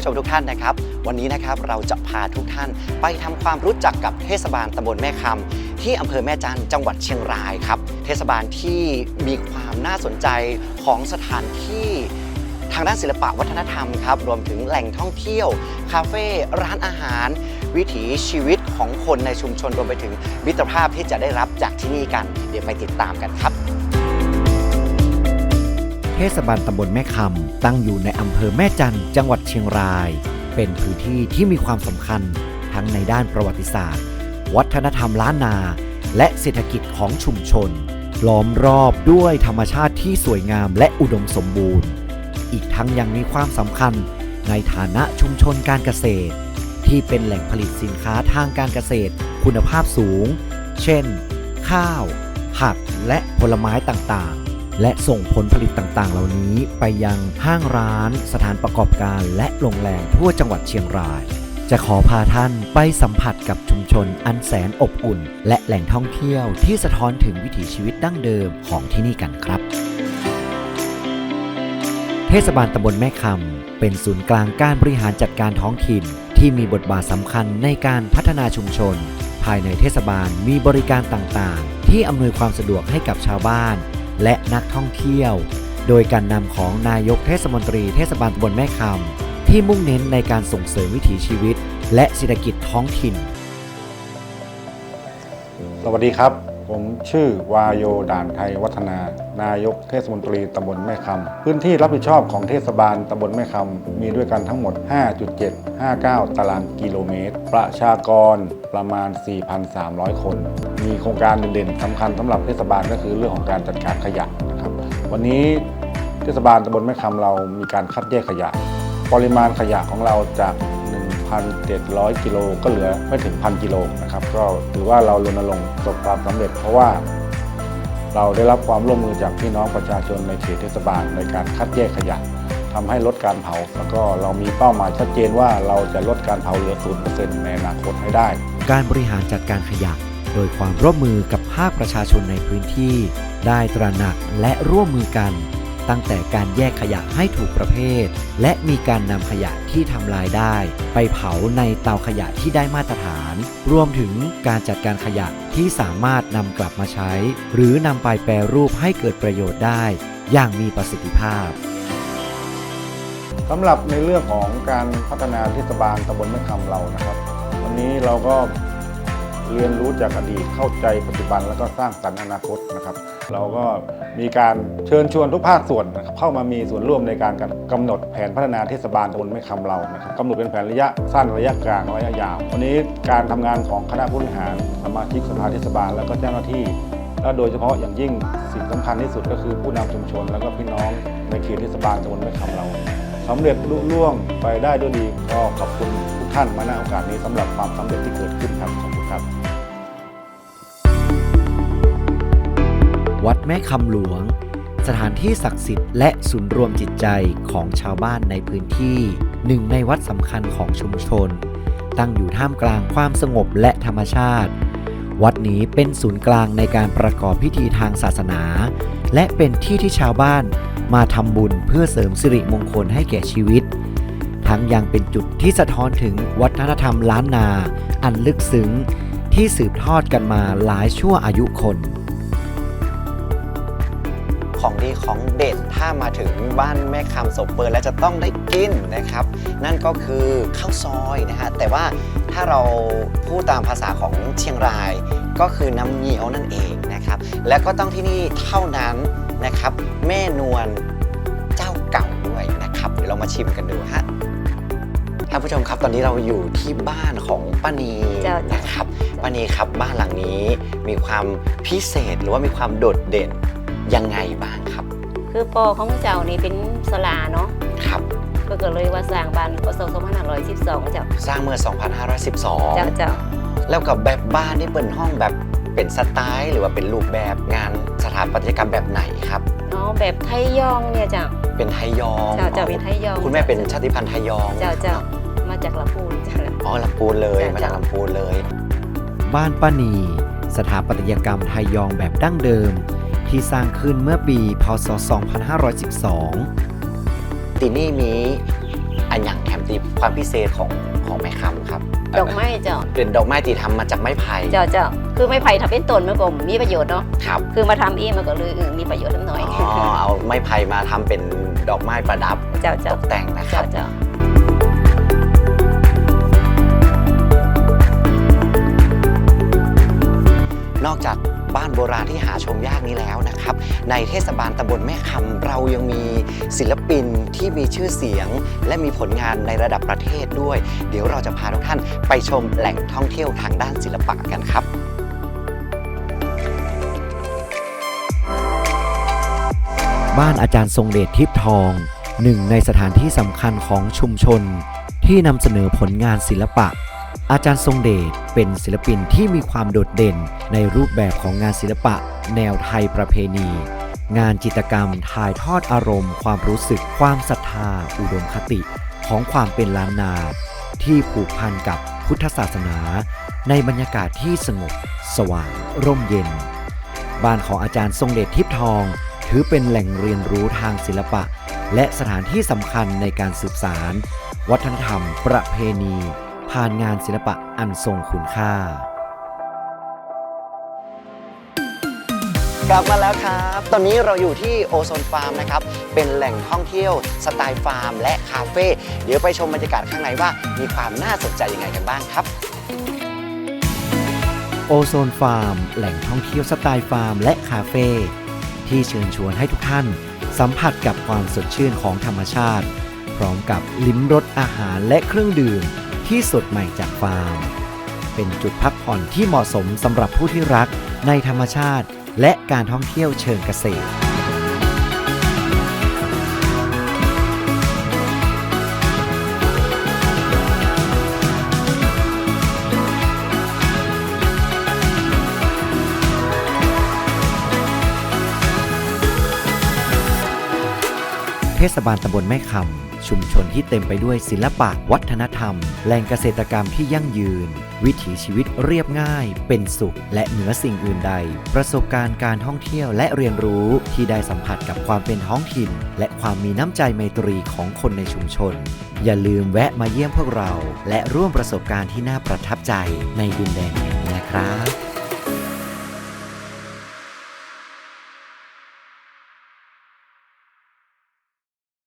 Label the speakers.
Speaker 1: ผู้ชมทุกท่านนะครับ วันนี้นะครับเราจะพาทุกท่าน ไปทำความรู้จักกับเทศบาลตำบลแม่คำที่อำเภอแม่จันจังหวัดเชียงรายครับ เทศบาลที่มีความน่าสนใจของสถานที่ทางด้านศิลปะวัฒนธรรมครับรวมถึงแหล่งท่องเที่ยว คาเฟ่ร้านอาหาร วิถีชีวิตของคนในชุมชนรวมไปถึงมิตรภาพที่จะได้รับจากที่นี่กัน เดี๋ยวไปติดตามกันครับ
Speaker 2: เทศบาลตำบลแม่คำตั้งอยู่ในอำเภอแม่จันจังหวัดเชียงราย เป็นพื้นที่ที่มีความสำคัญทั้งในด้านประวัติศาสตร์ วัฒนธรรมล้านนา และเศรษฐกิจของชุมชน ล้อมรอบด้วยธรรมชาติที่สวยงามและอุดมสมบูรณ์ อีกทั้งยังมีความสำคัญในฐานะชุมชนการเกษตร ที่เป็นแหล่งผลิตสินค้าทางการเกษตร คุณภาพสูง เช่น ข้าว ผักและผลไม้ต่างๆ และส่งผลผลิตต่างๆ เหล่านี้ไปยังห้างร้าน สถานประกอบการและโรงแรมทั่วจังหวัดเชียงราย จะขอพาท่านไปสัมผัสกับชุมชนอันแสนอบอุ่น และแหล่งท่องเที่ยวที่สะท้อนถึงวิถีชีวิตดั้งเดิมของที่นี่กันครับ เทศบาลตำบลแม่คำเป็นศูนย์กลางการบริหารจัดการท้องถิ่น ที่มีบทบาทสำคัญในการพัฒนาชุมชน ภายในเทศบาลมีบริการต่างๆ ที่อำนวยความสะดวกให้กับชาวบ้าน และนักท่องเที่ยว โดยการนำของนายกเทศมนตรีเทศบาลตำบลแม่คำที่มุ่งเน้นในการส่งเสริมวิถีชีวิต และเศรษฐกิจท้องถิ่น
Speaker 3: สวัสดีครับ ผมชื่อวาโยด่านไทยวัฒนา นายกเทศมนตรีตำบลแม่คำพื้นที่รับผิดชอบของเทศบาลตำบลแม่คำมีด้วยกันทั้งหมด 5.759 ตารางกิโลเมตร ประชากรประมาณ 4,300 คน มีโครงการเด่นๆสำคัญสำหรับเทศบาลก็คือเรื่องของการจัดการขยะนะครับวันนี้เทศบาลตำบลแม่คำเรามีการคัดแยกขยะ ปริมาณขยะของเราจาก 1,700 กิโลก็เหลือไม่ถึง1,000กิโลนะครับ ก็ถือว่าเรารณรงค์ประสบความสำเร็จ เพราะว่าเราได้รับความร่วมมือจากพี่น้องประชาชนในเขตเทศบาลในการคัดแยกขยะทำให้ลดการเผา แล้วก็เรามีเป้าหมายชัดเจนว่าเราจะลดการเผาเหลือ 0%ในอนาคตให้ได้
Speaker 2: การบริหารจัดการขยะ โดยความร่วมมือกับภาคประชาชนในพื้นที่ ได้ตระหนักและร่วมมือกัน ตั้งแต่การแยกขยะให้ถูกประเภท และมีการนำขยะที่ทำลายได้ ไปเผาในเตาขยะที่ได้มาตรฐาน รวมถึงการจัดการขยะที่สามารถนำกลับมาใช้ หรือนำไปแปรรูปให้เกิดประโยชน์ได้ อย่างมีประสิทธิภาพ
Speaker 3: สำหรับในเรื่องของการพัฒนาเทศบาลตำบลแม่คำเรานะครับ วันนี้เราก็ เรียนรู้จากอดีตเข้าใจปัจจุบันแล้วก็สร้างสรรค์อนาคตนะครับ เราก็มีการเชิญชวนทุกภาคส่วนนะครับเข้ามามีส่วนร่วมในการกำหนดแผนพัฒนาเทศบาลตำบลแม่คำเรานะครับกำหนดเป็นแผนระยะสั้นระยะกลางระยะยาว วันนี้การทำงานของคณะผู้บริหารสมาชิกสภาเทศบาล แล้วก็เจ้าหน้าที่และโดยเฉพาะอย่างยิ่งสิ่งสำคัญที่สุดก็คือผู้นำชุมชน แล้วก็พี่น้องในเขตเทศบาลตำบลแม่คำเราสำเร็จลุล่วงไปได้ด้วยดีก็ขอบคุณทุกท่านมาณโอกาสนี้สำหรับความสำเร็จที่เกิดขึ้น
Speaker 2: วัดแม่คำหลวง สถานที่ศักดิ์สิทธิ์และศูนย์รวมจิตใจของชาวบ้านในพื้นที่ หนึ่งในวัดสำคัญของชุมชน ตั้งอยู่ท่ามกลางความสงบและธรรมชาติ วัดนี้เป็นศูนย์กลางในการประกอบพิธีทางศาสนา และเป็นที่ที่ชาวบ้านมาทำบุญเพื่อเสริมสิริมงคลให้แก่ชีวิต ทั้งยังเป็นจุดที่สะท้อนถึงวัฒนธรรมล้านนา อันลึกซึ้งที่สืบทอดกันมาหลายชั่วอายุคน
Speaker 1: ของเด็ดถ้ามาถึงบ้านแม่คำศพเปิดแล้วจะต้องได้กินนะครับ นั่นก็คือข้าวซอยนะฮะแต่ว่าถ้าเราพูดตามภาษาของเชียงราย ก็คือน้ำเงี้ยวนั่นเองนะครับ และก็ต้องที่นี่เท่านั้นนะครับ แม่นวลเจ้าเก่าด้วยนะครับเดี๋ยวเรามาชิมกันดูฮะท่านผู้ชมครับตอนนี้เราอยู่ที่บ้านของป้านีนะครับป้านีครับบ้านหลังนี้มีความพิเศษหรือว่ามีความโดดเด่น ยังไงบ้างครับ
Speaker 4: คือปอของเจ้านี่เป็นสลาเนาะ
Speaker 1: ครับ
Speaker 4: ก็เกิดเลยว่าสร้างบ้านพศ2512เจ้า
Speaker 1: สร้างเมื่อ
Speaker 4: เจ้า
Speaker 1: 2512
Speaker 4: เจ้า
Speaker 1: แล้วกับแบบบ้านนี่เป็นห้องแบบเป็นสไตล์หรือว่าเป็นรูปแบบงานสถาปัตยกรรมแบบไหนครับ
Speaker 4: เนาะแบบไทยยองเนี่ยเจ้า
Speaker 1: เป็นไทยยอง
Speaker 4: เจ้าเจ้าเป็นไทยยอง
Speaker 1: คุณแม่เป็นชาติพันธุ์ไทยยอง
Speaker 4: เจ้าเจ้ามาจากลำพูนเจ้า
Speaker 1: อ๋อลำพูนเลย
Speaker 4: เจ้า
Speaker 1: มาจากลำพูนเลย
Speaker 2: บ้านป้านีสถาปัตยกรรมไทยยองแบบดั้งเดิม ที่สร้างขึ้นเมื่อปี พศ 2512
Speaker 1: ตีนี่มีอันอย่างแถมตีความพิเศษของของแม่คำครับ
Speaker 4: ดอกไม้เจ้า
Speaker 1: เป็นดอกไม้ที่ทำมาจากไม้ไผ่
Speaker 4: เจ้าเจ้าคือไม้ไผ่ถ้าเป็นต้นมันก็มีประโยชน์เนาะ
Speaker 1: ครับ
Speaker 4: คือมาทำเองมันก็เลยเออมีประโยชน์นิดหน่อย
Speaker 1: อ๋อเอาไม้ไผ่มาทำเป็นดอกไม้ประดับ
Speaker 4: เจ้า
Speaker 1: ต
Speaker 4: เจ้าก
Speaker 1: แต่งนะครั
Speaker 4: เจ้า
Speaker 1: บ
Speaker 4: เจ้า
Speaker 1: ในเทศบาลตำบลแม่คำเรายังมีศิลปินที่มีชื่อเสียง และมีผลงานในระดับประเทศด้วย เดี๋ยวเราจะพาทุกท่านไปชมแหล่งท่องเที่ยวทางด้านศิลปะกันครับ
Speaker 2: บ้านอาจารย์ทรงเดชทิพย์ทองหนึ่งในสถานที่สำคัญของชุมชน ที่นำเสนอผลงานศิลปะ อาจารย์ทรงเดชเป็นศิลปินที่มีความโดดเด่นในรูปแบบของงานศิลปะ แนวไทยประเพณี งานจิตรกรรมถ่ายทอดอารมณ์ ความรู้สึกความศรัทธา อุดมคติของความเป็นล้านนา ที่ผูกพันกับพุทธศาสนา ในบรรยากาศที่สงบ สว่าง ร่มเย็น บ้านของอาจารย์ทรงเดชทิพย์ทอง ถือเป็นแหล่งเรียนรู้ทางศิลปะ และสถานที่สำคัญในการสืบสาร วัฒนธรรม ประเพณี ผ่านงานศิลปะอันทรงคุณค่า
Speaker 1: กลับมาแล้วครับ ตอนนี้เราอยู่ที่โอโซนฟาร์มนะครับ เป็นแหล่งท่องเที่ยวสไตล์ฟาร์ม และคาเฟ่ เดี๋ยวไปชมบรรยากาศข้างในว่ามีความน่าสนใจยังไงกันบ้างครับ
Speaker 2: โอโซนฟาร์ม แหล่งท่องเที่ยวสไตล์ฟาร์ม และคาเฟ่ที่เชิญชวนให้ทุกท่าน สัมผัสกับความสดชื่นของธรรมชาติ พร้อมกับลิ้มรสอาหารและเครื่องดื่มที่สดใหม่จากฟาร์ม เป็นจุดพักผ่อนที่เหมาะสมสำหรับผู้ที่รักในธรรมชาติ และการท่องเที่ยวเชิงเกษตร เทศบาลตำบลแม่คำ ชุมชนที่เต็มไปด้วยศิลปะวัฒนธรรม แหล่งเกษตรกรรมที่ยั่งยืน วิถีชีวิตเรียบง่าย เป็นสุข และเหนือสิ่งอื่นใด ประสบการณ์การท่องเที่ยวและเรียนรู้ที่ได้สัมผัสกับความเป็นท้องถิ่น และความมีน้ำใจไมตรีของคนในชุมชน อย่าลืมแวะมาเยี่ยมพวกเรา และร่วมประสบการณ์ที่น่าประทับใจในดินแดนแห่งนี้นะครับ